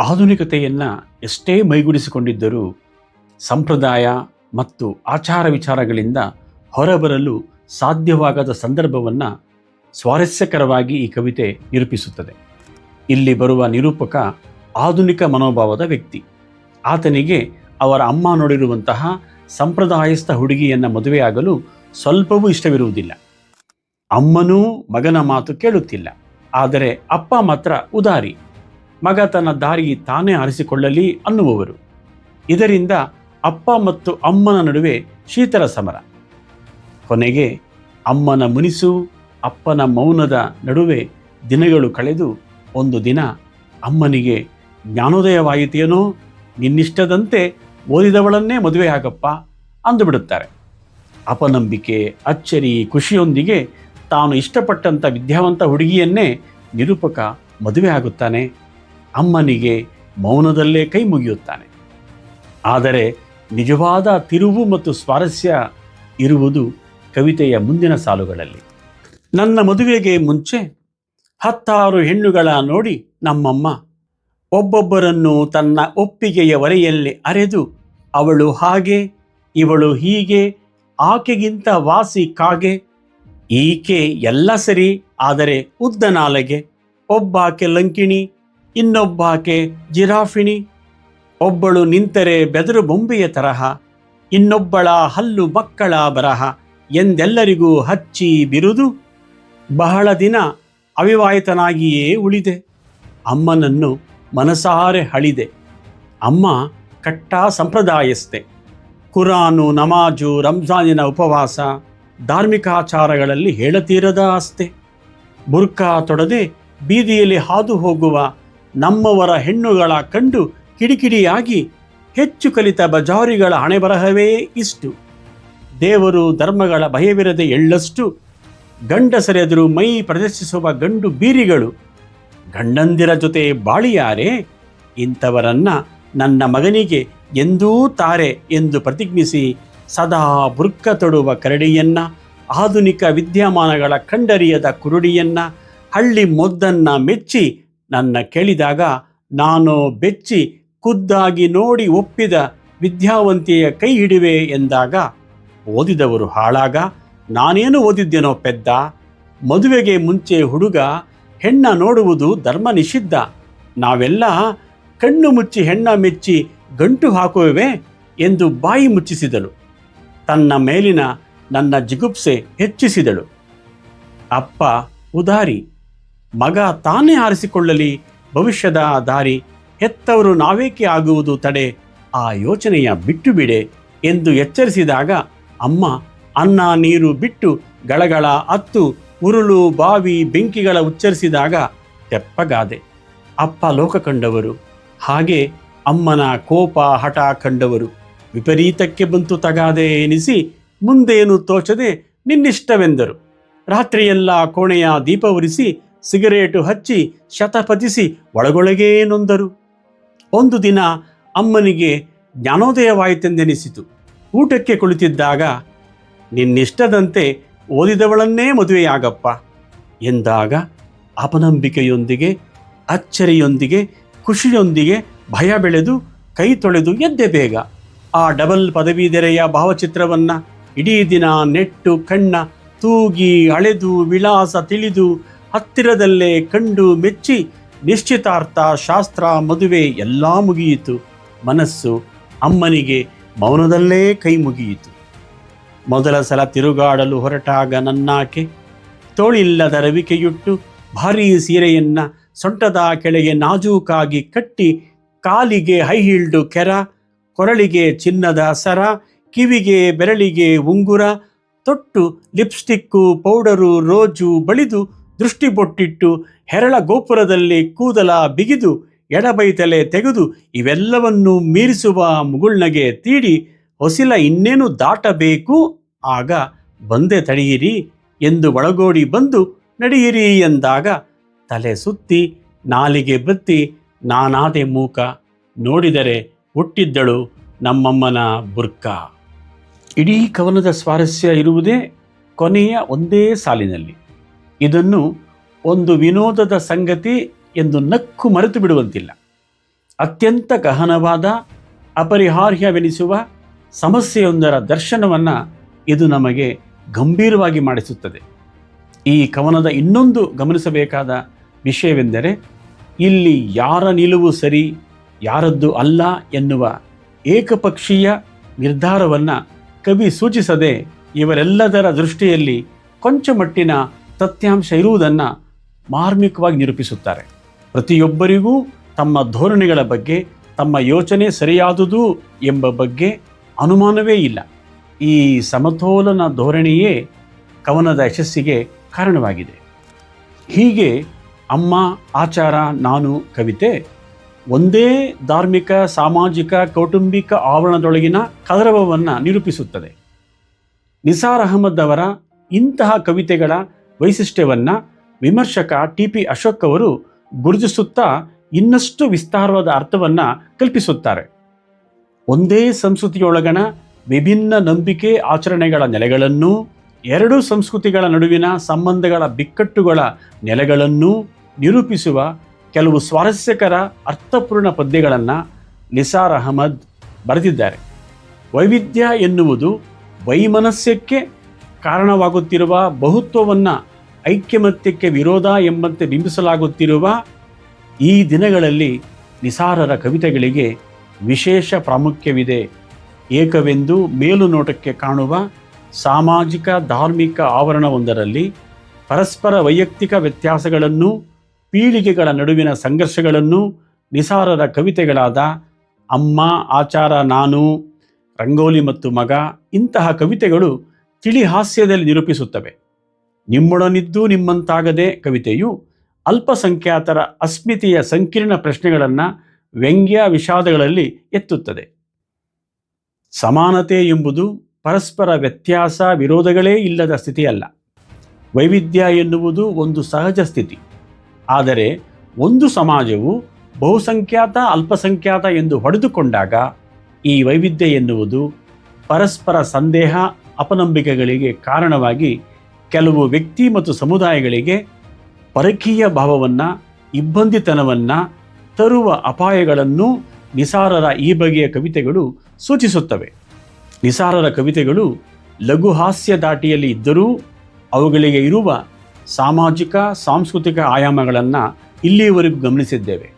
ಆಧುನಿಕತೆಯನ್ನು ಎಷ್ಟೇ ಮೈಗೂಡಿಸಿಕೊಂಡಿದ್ದರೂ ಸಂಪ್ರದಾಯ ಮತ್ತು ಆಚಾರ ವಿಚಾರಗಳಿಂದ ಹೊರಬರಲು ಸಾಧ್ಯವಾಗದ ಸಂದರ್ಭವನ್ನು ಸ್ವಾರಸ್ಯಕರವಾಗಿ ಈ ಕವಿತೆ ನಿರೂಪಿಸುತ್ತದೆ. ಇಲ್ಲಿ ಬರುವ ನಿರೂಪಕ ಆಧುನಿಕ ಮನೋಭಾವದ ವ್ಯಕ್ತಿ. ಆತನಿಗೆ ಅವರ ಅಮ್ಮ ನೋಡಿರುವಂತಹ ಸಂಪ್ರದಾಯಸ್ಥ ಹುಡುಗಿಯನ್ನು ಮದುವೆಯಾಗಲು ಸ್ವಲ್ಪವೂ ಇಷ್ಟವಿರುವುದಿಲ್ಲ. ಅಮ್ಮನೂ ಮಗನ ಮಾತು ಕೇಳುತ್ತಿಲ್ಲ. ಆದರೆ ಅಪ್ಪ ಮಾತ್ರ ಉದಾರಿ. ಮಗ ತನ್ನ ದಾರಿ ತಾನೇ ಆರಿಸಿಕೊಳ್ಳಲಿ ಅನ್ನುವವರು. ಇದರಿಂದ ಅಪ್ಪ ಮತ್ತು ಅಮ್ಮನ ನಡುವೆ ಶೀತಲ ಸಮರ. ಕೊನೆಗೆ ಅಮ್ಮನ ಮುನಿಸು ಅಪ್ಪನ ಮೌನದ ನಡುವೆ ದಿನಗಳು ಕಳೆದು ಒಂದು ದಿನ ಅಮ್ಮನಿಗೆ ಜ್ಞಾನೋದಯವಾಯಿತೇನೋ ನಿನ್ನಿಷ್ಟದಂತೆ ಓದಿದವಳನ್ನೇ ಮದುವೆಯಾಗಪ್ಪ ಅಂದುಬಿಡುತ್ತಾರೆ ಅಪನಂಬಿಕೆ, ಅಚ್ಚರಿ, ಖುಷಿಯೊಂದಿಗೆ ತಾನು ಇಷ್ಟಪಟ್ಟಂಥ ವಿದ್ಯಾವಂತ ಹುಡುಗಿಯನ್ನೇ ನಿರೂಪಕ ಮದುವೆ ಆಗುತ್ತಾನೆ. ಅಮ್ಮನಿಗೆ ಮೌನದಲ್ಲೇ ಕೈ ಮುಗಿಯುತ್ತಾನೆ. ಆದರೆ ನಿಜವಾದ ತಿರುವು ಮತ್ತು ಸ್ವಾರಸ್ಯ ಇರುವುದು ಕವಿತೆಯ ಮುಂದಿನ ಸಾಲುಗಳಲ್ಲಿ. ನನ್ನ ಮದುವೆಗೆ ಮುಂಚೆ ಹತ್ತಾರು ಹೆಣ್ಣುಗಳ ನೋಡಿ ನಮ್ಮಮ್ಮ. ಒಬ್ಬೊಬ್ಬರನ್ನು ತನ್ನ ಒಪ್ಪಿಗೆಯ ವರೆಯಲ್ಲಿ ಅರೆದು ಅವಳು ಹಾಗೆ, ಇವಳು ಹೀಗೆ, ಆಕೆಗಿಂತ ವಾಸಿ ಕಾಗೆ, ಈಕೆ ಎಲ್ಲ ಸರಿ, ಆದರೆ ಉದ್ದ ನಾಲೆಗೆ, ಒಬ್ಬಾಕೆ ಲಂಕಿಣಿ ಇನ್ನೊಬ್ಬಾಕೆ ಜಿರಾಫಿಣಿ. ಒಬ್ಬಳು ನಿಂತರೆ ಬೆದರು ಬೊಂಬೆಯ ತರಹ, ಇನ್ನೊಬ್ಬಳ ಹಲ್ಲು ಮಕ್ಕಳ ಬರಹ, ಎಂದೆಲ್ಲರಿಗೂ ಹಚ್ಚಿ ಬಿರುದು. ಬಹಳ ದಿನ ಅವಿವಾಹಿತನಾಗಿಯೇ ಉಳಿದೆ. ಅಮ್ಮನನ್ನು ಮನಸಾರೆ ಹಳಿದೆ ಅಮ್ಮ ಕಟ್ಟಾ ಸಂಪ್ರದಾಯಸ್ಥೆ. ಕುರಾನು, ನಮಾಜು, ರಂಜಾನಿನ ಉಪವಾಸ, ಧಾರ್ಮಿಕಾಚಾರಗಳಲ್ಲಿ ಹೇಳತೀರದ ಆಸ್ತೆ ಬುರ್ಕಾ ತೊಡದೆ ಬೀದಿಯಲ್ಲಿ ಹಾದು ಹೋಗುವ ನಮ್ಮವರ ಹೆಣ್ಣುಗಳ ಕಂಡು ಕಿಡಿಕಿಡಿಯಾಗಿ ಹೆಚ್ಚು ಕಲಿತ ಬಜಾರಿಗಳ ಹಣೆಬರಹವೇ ಇಷ್ಟು. ದೇವರು ಧರ್ಮಗಳ ಭಯವಿರದೆ ಎಳ್ಳಷ್ಟು. ಗಂಡಸರೆದುರು ಮೈ ಪ್ರದರ್ಶಿಸುವ ಗಂಡು ಬೀರಿಗಳು. ಗಂಡಂದಿರ ಜೊತೆ ಬಾಳಿಯಾರೆ. ಇಂಥವರನ್ನ ನನ್ನ ಮಗನಿಗೆ ಎಂದೂ ತಾರೆ ಎಂದು ಪ್ರತಿಜ್ಞಿಸಿ ಸದಾ ಬುರ್ಕ ತೊಡುವ ಕರಡಿಯನ್ನ, ಆಧುನಿಕ ವಿದ್ಯಮಾನಗಳ ಕಂಡರಿಯದ ಕುರುಡಿಯನ್ನ, ಹಳ್ಳಿ ಮೊದ್ದನ್ನ ಮೆಚ್ಚಿ ನನ್ನ ಕೇಳಿದಾಗ ನಾನು ಬೆಚ್ಚಿ ಖುದ್ದಾಗಿ ನೋಡಿ ಒಪ್ಪಿದ ವಿದ್ಯಾವಂತಿಯ ಕೈ ಹಿಡಿವೆ ಎಂದಾಗ ಓದಿದವರು ಹಾಳಾಗ, ನಾನೇನು ಓದಿದ್ದೇನೋ ಪೆದ್ದ, ಮದುವೆಗೆ ಮುಂಚೆ ಹುಡುಗ, ಹೆಣ್ಣ ನೋಡುವುದು ಧರ್ಮ ನಿಷಿದ್ಧ, ನಾವೆಲ್ಲ ಕಣ್ಣು ಮುಚ್ಚಿ ಹೆಣ್ಣ ಮೆಚ್ಚಿ ಗಂಟು ಹಾಕುವೆ ಎಂದು ಬಾಯಿ ಮುಚ್ಚಿಸಿದಳು. ತನ್ನ ಮೇಲಿನ ನನ್ನ ಜಿಗುಪ್ಸೆ ಹೆಚ್ಚಿಸಿದಳು. ಅಪ್ಪ, ಉದಾರಿ. ಮಗ ತಾನೇ ಆರಿಸಿಕೊಳ್ಳಲಿ, ಭವಿಷ್ಯದ ದಾರಿ ಹೆತ್ತವರು ನಾವೇಕೆ ಆಗುವುದು ತಡೆ, ಆ ಯೋಚನೆಯ ಬಿಟ್ಟು ಬಿಡೆ ಎಂದು ಎಚ್ಚರಿಸಿದಾಗ ಅಮ್ಮ, ಅನ್ನ ನೀರು ಬಿಟ್ಟು ಗಳಗಳ ಅತ್ತು, ಉರುಳು ಬಾವಿ ಬೆಂಕಿಗಳ ಉಚ್ಚರಿಸಿದಾಗ ತೆಪ್ಪಗಾದೆ. ಅಪ್ಪ ಲೋಕ ಕಂಡವರು, ಹಾಗೆ ಅಮ್ಮನ ಕೋಪ ಹಠ ಕಂಡವರು, ವಿಪರೀತಕ್ಕೆ ಬಂತು ತಗಾದೆ ಎನಿಸಿ ಮುಂದೇನು ತೋಚದೆ ನಿನ್ನಿಷ್ಟವೆಂದರು. ರಾತ್ರಿಯೆಲ್ಲ ಕೋಣೆಯ ದೀಪ ಉರಿಸಿ ಸಿಗರೇಟು ಹಚ್ಚಿ ಶತಪತಿಸಿ ಒಳಗೊಳಗೇ ನೊಂದರು. ಒಂದು ದಿನ ಅಮ್ಮನಿಗೆ ಜ್ಞಾನೋದಯವಾಯಿತೆಂದೆನಿಸಿತು. ಊಟಕ್ಕೆ ಕುಳಿತಿದ್ದಾಗ, ನಿನ್ನಿಷ್ಟದಂತೆ ಓದಿದವಳನ್ನೇ ಮದುವೆಯಾಗಪ್ಪ ಎಂದಾಗ ಅಪನಂಬಿಕೆಯೊಂದಿಗೆ, ಅಚ್ಚರಿಯೊಂದಿಗೆ, ಖುಷಿಯೊಂದಿಗೆ ಭಯ ಬೆಳೆದು ಕೈ ತೊಳೆದು ಎದ್ದೆ ಬೇಗ. ಆ ಡಬಲ್ ಪದವೀಧರೆಯ ಭಾವಚಿತ್ರವನ್ನು ಇಡೀ ದಿನ ನೆಟ್ಟು, ಕಣ್ಣ ತೂಗಿ, ಅಳೆದು, ವಿಳಾಸ ತಿಳಿದು ಹತ್ತಿರದಲ್ಲೇ ಕಂಡು ಮೆಚ್ಚಿ ನಿಶ್ಚಿತಾರ್ಥ ಶಾಸ್ತ್ರ ಮದುವೆ ಎಲ್ಲ ಮುಗಿಯಿತು. ಮನಸ್ಸು ಅಮ್ಮನಿಗೆ ಮೌನದಲ್ಲೇ ಕೈ ಮುಗಿಯಿತು. ಮೊದಲ ಸಲ ತಿರುಗಾಡಲು ಹೊರಟಾಗ ನನ್ನಾಕೆ ತೋಳಿಲ್ಲದ ರವಿಕೆಯುಟ್ಟು ಭಾರೀ ಸೀರೆಯನ್ನ ಸೊಂಟದ ಕೆಳಗೆ ನಾಜೂಕಾಗಿ ಕಟ್ಟಿ ಕಾಲಿಗೆ ಹೈ ಹೀಲ್ಡು ಕೆರ, ಕೊರಳಿಗೆ ಚಿನ್ನದ ಸರ, ಕಿವಿಗೆ ಬೆರಳಿಗೆ ಉಂಗುರ, ತೊಟ್ಟು ಲಿಪ್ಸ್ಟಿಕ್ಕು ಪೌಡರು ರೋಜು ಬಳಿದು ದೃಷ್ಟಿ ಬೊಟ್ಟಿಟ್ಟು ಹೆರಳ ಗೋಪುರದಲ್ಲಿ ಕೂದಲ ಬಿಗಿದು ಎಡಬೈತಲೆ ತೆಗೆದು ಇವೆಲ್ಲವನ್ನು ಮೀರಿಸುವ ಮುಗುಳ್ನಗೆ ತೀಡಿ ಹೊಸಿಲ ಇನ್ನೇನು ದಾಟಬೇಕು? ಆಗ ಬಂದೆ ತಡೆಯಿರಿ ಎಂದು ಒಳಗೋಡಿ ಬಂದು ನಡೆಯಿರಿ ಎಂದಾಗ ತಲೆ ಸುತ್ತಿ ನಾಲಿಗೆ ಬತ್ತಿ ನಾನಾದೆ ಮೂಕ ನೋಡಿದರೆ ಹುಟ್ಟಿದ್ದಳು ನಮ್ಮಮ್ಮನ ಬುರ್ಕ ಇಡೀ ಕವನದ ಸ್ವಾರಸ್ಯ ಇರುವುದೇ ಕೊನೆಯ ಒಂದೇ ಸಾಲಿನಲ್ಲಿ. ಇದನ್ನು ಒಂದು ವಿನೋದದ ಸಂಗತಿ ಎಂದು ನಕ್ಕು ಮರೆತು ಬಿಡುವಂತಿಲ್ಲ. ಅತ್ಯಂತ ಗಹನವಾದ, ಅಪರಿಹಾರ್ಯವೆನಿಸುವ ಸಮಸ್ಯೆಯೊಂದರ ದರ್ಶನವನ್ನು ಇದು ನಮಗೆ ಗಂಭೀರವಾಗಿ ಮಾಡಿಸುತ್ತದೆ. ಈ ಕವನದ ಇನ್ನೊಂದು ಗಮನಿಸಬೇಕಾದ ವಿಷಯವೆಂದರೆ, ಇಲ್ಲಿ ಯಾರ ನಿಲುವು ಸರಿ, ಯಾರದ್ದು ಅಲ್ಲ ಎನ್ನುವ ಏಕಪಕ್ಷೀಯ ನಿರ್ಧಾರವನ್ನು ಕವಿ ಸೂಚಿಸದೆ ಇವರೆಲ್ಲದರ ದೃಷ್ಟಿಯಲ್ಲಿ ಕೊಂಚ ಮಟ್ಟಿನ ಸತ್ಯಾಂಶ ಇರುವುದನ್ನು ಮಾರ್ಮಿಕವಾಗಿ ನಿರೂಪಿಸುತ್ತಾರೆ. ಪ್ರತಿಯೊಬ್ಬರಿಗೂ ತಮ್ಮ ಧೋರಣೆಗಳ ಬಗ್ಗೆ, ತಮ್ಮ ಯೋಚನೆ ಸರಿಯಾದುದು ಎಂಬ ಬಗ್ಗೆ ಅನುಮಾನವೇ ಇಲ್ಲ. ಈ ಸಮತೋಲನ ಧೋರಣೆಯೇ ಕವನದ ಯಶಸ್ಸಿಗೆ ಕಾರಣವಾಗಿದೆ. ಹೀಗೆ ಅಮ್ಮ, ಆಚಾರ, ನಾನು, ಕವಿತೆ ಒಂದೇ ಧಾರ್ಮಿಕ, ಸಾಮಾಜಿಕ, ಕೌಟುಂಬಿಕ ಆವರಣದೊಳಗಿನ ಕದರವವನ್ನು ನಿರೂಪಿಸುತ್ತದೆ. ನಿಸಾರ್ ಅಹಮದ್ ಅವರ ಇಂತಹ ಕವಿತೆಗಳ ವೈಶಿಷ್ಟ್ಯವನ್ನು ವಿಮರ್ಶಕ ಟಿ ಪಿ ಅಶೋಕ್ ಅವರು ಗುರುತಿಸುತ್ತಾ ಇನ್ನಷ್ಟು ವಿಸ್ತಾರವಾದ ಅರ್ಥವನ್ನು ಕಲ್ಪಿಸುತ್ತಾರೆ. ಒಂದೇ ಸಂಸ್ಕೃತಿಯೊಳಗಣ ವಿಭಿನ್ನ ನಂಬಿಕೆ ಆಚರಣೆಗಳ ನೆಲೆಗಳನ್ನು, ಎರಡು ಸಂಸ್ಕೃತಿಗಳ ನಡುವಿನ ಸಂಬಂಧಗಳ ಬಿಕ್ಕಟ್ಟುಗಳ ನೆಲೆಗಳನ್ನು ನಿರೂಪಿಸುವ ಕೆಲವು ಸ್ವಾರಸ್ಯಕರ ಅರ್ಥಪೂರ್ಣ ಪದ್ಯಗಳನ್ನು ನಿಸಾರ್ ಅಹಮದ್ ಬರೆದಿದ್ದಾರೆ. ವೈವಿಧ್ಯ ಎನ್ನುವುದು ವೈಮನಸ್ಯಕ್ಕೆ ಕಾರಣವಾಗುತ್ತಿರುವ ಬಹುತ್ವವನ್ನು ಐಕ್ಯಮತ್ಯಕ್ಕೆ ವಿರೋಧ ಎಂಬಂತೆ ಬಿಂಬಿಸಲಾಗುತ್ತಿರುವ ಈ ದಿನಗಳಲ್ಲಿ ನಿಸಾರರ ಕವಿತೆಗಳಿಗೆ ವಿಶೇಷ ಪ್ರಾಮುಖ್ಯವಿದೆ. ಏಕವೆಂದು ಮೇಲುನೋಟಕ್ಕೆ ಕಾಣುವ ಸಾಮಾಜಿಕ, ಧಾರ್ಮಿಕ ಆವರಣವೊಂದರಲ್ಲಿ ಪರಸ್ಪರ ವೈಯಕ್ತಿಕ ವ್ಯತ್ಯಾಸಗಳನ್ನು, ಪೀಳಿಗೆಗಳ ನಡುವಿನ ಸಂಘರ್ಷಗಳನ್ನು ನಿಸಾರರ ಕವಿತೆಗಳಾದ ಅಮ್ಮ, ಆಚಾರ, ನಾನು, ರಂಗೋಲಿ ಮತ್ತು ಮಗ ಇಂತಹ ಕವಿತೆಗಳು ತಿಳಿಹಾಸ್ಯದಲ್ಲಿ ನಿರೂಪಿಸುತ್ತವೆ. ನಿಮ್ಮೊಡನಿದ್ದು ನಿಮ್ಮಂತಾಗದೆ ಕವಿತೆಯು ಅಲ್ಪಸಂಖ್ಯಾತರ ಅಸ್ಮಿತೆಯ ಸಂಕೀರ್ಣ ಪ್ರಶ್ನೆಗಳನ್ನು ವ್ಯಂಗ್ಯ ವಿಷಾದಗಳಲ್ಲಿ ಎತ್ತುತ್ತದೆ. ಸಮಾನತೆ ಎಂಬುದು ಪರಸ್ಪರ ವ್ಯತ್ಯಾಸ ವಿರೋಧಗಳೇ ಇಲ್ಲದ ಸ್ಥಿತಿಯಲ್ಲ. ವೈವಿಧ್ಯ ಎನ್ನುವುದು ಒಂದು ಸಹಜ ಸ್ಥಿತಿ. ಆದರೆ ಒಂದು ಸಮಾಜವು ಬಹುಸಂಖ್ಯಾತ, ಅಲ್ಪಸಂಖ್ಯಾತ ಎಂದು ಹೊಡೆದುಕೊಂಡಾಗ ಈ ವೈವಿಧ್ಯ ಎನ್ನುವುದು ಪರಸ್ಪರ ಸಂದೇಹ, ಅಪನಂಬಿಕೆಗಳಿಗೆ ಕಾರಣವಾಗಿ ಕೆಲವು ವ್ಯಕ್ತಿ ಮತ್ತು ಸಮುದಾಯಗಳಿಗೆ ಪರಕೀಯ ಭಾವವನ್ನು, ಇಬ್ಬಂದಿತನವನ್ನು ತರುವ ಅಪಾಯಗಳನ್ನು ನಿಸಾರರ ಈ ಬಗೆಯ ಕವಿತೆಗಳು ಸೂಚಿಸುತ್ತವೆ. ನಿಸಾರರ ಕವಿತೆಗಳು ಲಘು ಹಾಸ್ಯ ದಾಟಿಯಲ್ಲಿ ಇದ್ದರೂ ಅವುಗಳಿಗೆ ಇರುವ ಸಾಮಾಜಿಕ, ಸಾಂಸ್ಕೃತಿಕ ಆಯಾಮಗಳನ್ನು ಇಲ್ಲಿಯವರೆಗೂ ಗಮನಿಸಿದ್ದೇವೆ.